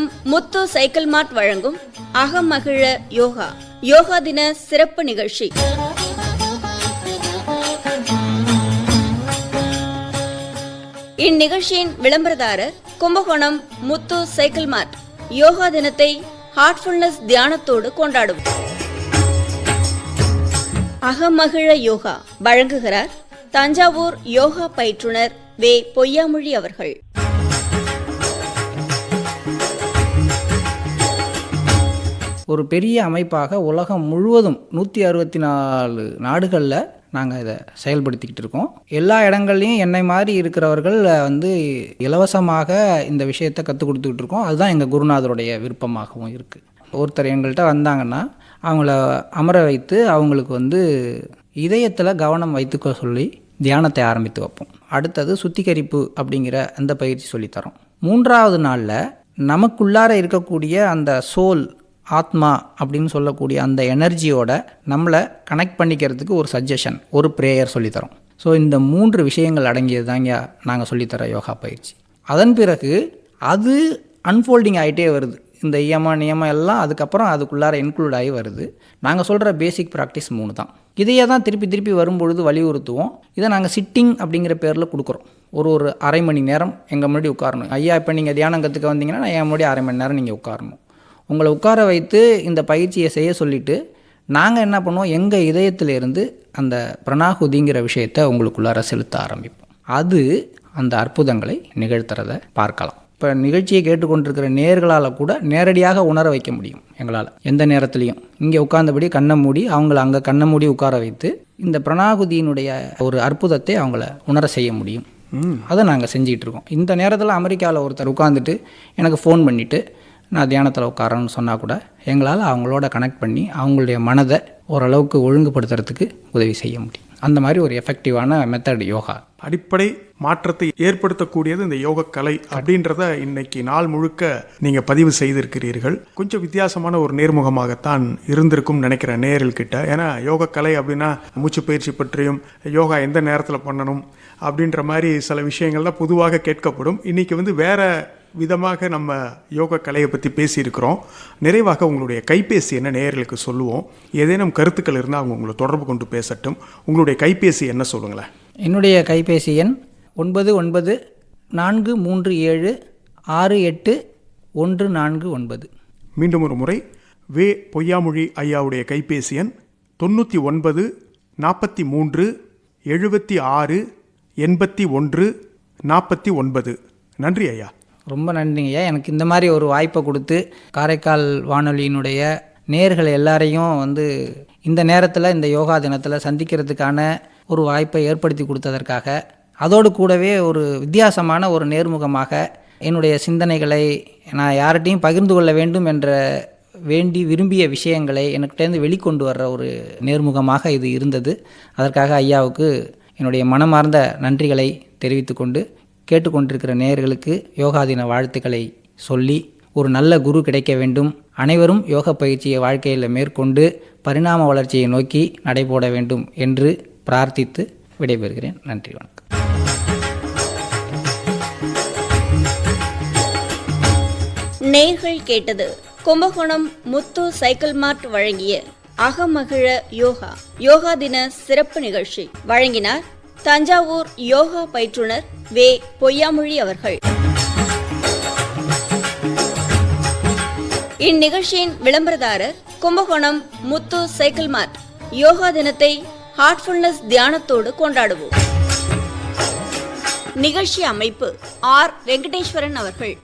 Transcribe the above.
Kumbakonam Muthu cycle மார்ட் வழங்கும் அகமகிழ யோகா. யோகா தின சிறப்பு நிகழ்ச்சி. இந்நிகழ்ச்சியின் விளம்பரதாரர் கும்பகோணம் முத்து சைக்கிள் மார்ட் யோகா தினத்தை ஹார்ட்ஃபுல்னஸ் தியானத்தோடு கொண்டாடும் அகமகிழ யோகா வழங்குகிறார் தஞ்சாவூர் யோகா பயிற்றுனர் வே பொய்யாமொழி அவர்கள். ஒரு பெரிய அமைப்பாக உலகம் முழுவதும் நூற்றி அறுபத்தி நாலு நாடுகளில் நாங்கள் இதை செயல்படுத்திக்கிட்டு இருக்கோம். எல்லா இடங்கள்லையும் என்னை மாதிரி இருக்கிறவர்கள் வந்து இலவசமாக இந்த விஷயத்தை கற்றுக் கொடுத்துக்கிட்டு இருக்கோம். அதுதான் எங்கள் குருநாதருடைய விருப்பமாகவும் இருக்குது ஒருத்தர் எங்கள்கிட்ட வந்தாங்கன்னா அவங்கள அமர வைத்து அவங்களுக்கு வந்து இதயத்தில் கவனம் வைத்துக்க சொல்லி தியானத்தை ஆரம்பித்து வைப்போம். அடுத்தது சுத்திகரிப்பு அப்படிங்கிற அந்த பயிற்சி சொல்லித்தரோம் மூன்றாவது நாளில் நமக்குள்ளார இருக்கக்கூடிய அந்த சோல் ஆத்மா அப்படின்னு சொல்லக்கூடிய அந்த எனர்ஜியோட நம்மளை கனெக்ட் பண்ணிக்கிறதுக்கு ஒரு சஜஷன் ஒரு ப்ரேயர் சொல்லித்தரோம். ஸோ இந்த மூன்று விஷயங்கள் அடங்கியது தாங்க நாங்கள் சொல்லித்தர யோகா பயிற்சி. அதன் பிறகு அது அன்ஃபோல்டிங் ஆகிட்டே வருது. இந்த இயமா நியமம் எல்லாம் அதுக்கப்புறம் அதுக்குள்ளார இன்க்ளூட் ஆகி வருது. நாங்கள் சொல்கிற பேசிக் ப்ராக்டிஸ் மூணு தான். இதையே தான் திருப்பி திருப்பி வரும்பொழுது வலியுறுத்துவோம். இதை நாங்கள் சிட்டிங் அப்படிங்கிற பேரில் கொடுக்குறோம். ஒரு ஒரு அரை மணி நேரம் எங்கள் முன்னாடி உட்காரணும். ஐயா இப்போ நீங்கள் தியானம் கற்றுக்க வந்தீங்கன்னா நான் என் முன்னாடி அரை மணி நேரம் நீங்கள் உட்காரணும். உங்களை உட்கார வைத்து இந்த பயிற்சியை செய்ய சொல்லிவிட்டு நாங்கள் என்ன பண்ணுவோம்? எங்கள் இதயத்திலிருந்து அந்த பிரணாகுதிங்கிற விஷயத்தை உங்களுக்குள்ளார செலுத்த ஆரம்பிப்போம். அது அந்த அற்புதங்களை நிகழ்த்துறதை பார்க்கலாம். இப்போ நிகழ்ச்சியை கேட்டுக்கொண்டிருக்கிற நேர்களால் கூட நேரடியாக உணர வைக்க முடியும் எங்களால். எந்த நேரத்துலையும். இங்கே உட்கார்ந்தபடி கண்ணை மூடி அவங்கள அங்கே கண்ணை மூடி உட்கார வைத்து இந்த பிரணாகுதியினுடைய ஒரு அற்புதத்தை அவங்கள உணர செய்ய முடியும். அதை நாங்கள் செஞ்சிகிட்டு இருக்கோம். இந்த நேரத்தில் அமெரிக்காவில் ஒருத்தர் உட்காந்துட்டு எனக்கு ஃபோன் பண்ணிவிட்டு நான் தியானத்தில் உட்காரன்னு சொன்னால் கூட எங்களால் அவங்களோட கனெக்ட் பண்ணி அவங்களுடைய மனதை ஓரளவுக்கு ஒழுங்குபடுத்துறதுக்கு உதவி செய்ய முடியும். அந்த மாதிரி ஒரு எஃபெக்டிவான மெத்தட் யோகா. அடிப்படை மாற்றத்தை ஏற்படுத்தக்கூடியது இந்த யோக கலை அப்படின்றத இன்னைக்கு நாள் முழுக்க நீங்க பதிவு செய்திருக்கிறீர்கள். கொஞ்சம் வித்தியாசமான ஒரு நேர்முகமாகத்தான் இருந்திருக்கும் நினைக்கிறேன் கிட்ட. ஏன்னா யோக கலை அப்படின்னா மூச்சு பயிற்சி பற்றியும் யோகா எந்த நேரத்தில் பண்ணணும் அப்படின்ற மாதிரி சில விஷயங்கள்லாம் பொதுவாக கேட்கப்படும். இன்னைக்கு வந்து வேற விதமாக நம்ம யோக கலையை பற்றி பேசியிருக்கிறோம். நிறைவாக உங்களுடைய கைபேசி என்ன நேயர்களுக்கு சொல்லுவோம். ஏதேனும் கருத்துக்கள் இருந்தால் அவங்க உங்களை தொடர்பு கொண்டு பேசட்டும். உங்களுடைய கைபேசி என்ன சொல்லுங்களேன்? என்னுடைய கைபேசி எண் ஒன்பது ஒன்பது நான்கு மூன்று ஏழு ஆறு எட்டு ஒன்று நான்கு ஒன்பது. மீண்டும் ஒரு முறை வே பொய்யாமொழி ஐயாவுடைய கைபேசி எண் தொண்ணூற்றி ஒன்பது நாற்பத்தி மூன்று எழுபத்தி ஆறு எண்பத்தி ஒன்று நாற்பத்தி ஒன்பது. நன்றி ஐயா. ரொம்ப நன்றிங்கய்யா எனக்கு இந்த மாதிரி ஒரு வாய்ப்பை கொடுத்து காரைக்கால் வானொலியினுடைய நேர்கள் எல்லாரையும் வந்து இந்த நேரத்தில் இந்த யோகா தினத்தில் சந்திக்கிறதுக்கான ஒரு வாய்ப்பை ஏற்படுத்தி கொடுத்ததற்காக அதோடு கூடவே ஒரு வித்தியாசமான ஒரு நேர்முகமாக என்னுடைய சிந்தனைகளை நான் யார்கிட்டையும் பகிர்ந்து கொள்ள வேண்டும் என்ற வேண்டி விரும்பிய விஷயங்களை எனக்கிட்டேருந்து வெளிக்கொண்டு வர்ற ஒரு நேர்முகமாக இது இருந்தது. அதற்காக ஐயாவுக்கு என்னுடைய மனமார்ந்த நன்றிகளை தெரிவித்துக்கொண்டு கேட்டுக்கொண்டிருக்கிற நேயர்களுக்கு யோகா தின வாழ்த்துக்களை சொல்லி ஒரு நல்ல குரு கிடைக்க வேண்டும். அனைவரும் யோக பயிற்சியை வாழ்க்கையில் மேற்கொண்டு பரிணாம வளர்ச்சியை நோக்கி நடைபோட வேண்டும் என்று பிரார்த்தித்து விடைபெறுகிறேன். நன்றி வணக்கம். நேர்கள் கேட்டது கும்பகோணம் முத்து சைக்கிள் மார்ட் வழங்கிய அகமகிழ யோகா யோகா தின சிறப்பு நிகழ்ச்சி. வழங்கினார் தஞ்சாவூர் யோகா பயிற்றுனர் வே. பொய்யாமொழி அவர்கள். இந்நிகழ்ச்சியின் விளம்பரதாரர் கும்பகோணம் முத்து சைக்கிள் மார்ட் யோகா தினத்தை ஹார்ட்ஃபுல்னஸ் தியானத்தோடு கொண்டாடுவோம். நிகழ்ச்சி அமைப்பு ஆர். வெங்கடேஸ்வரன் அவர்கள்.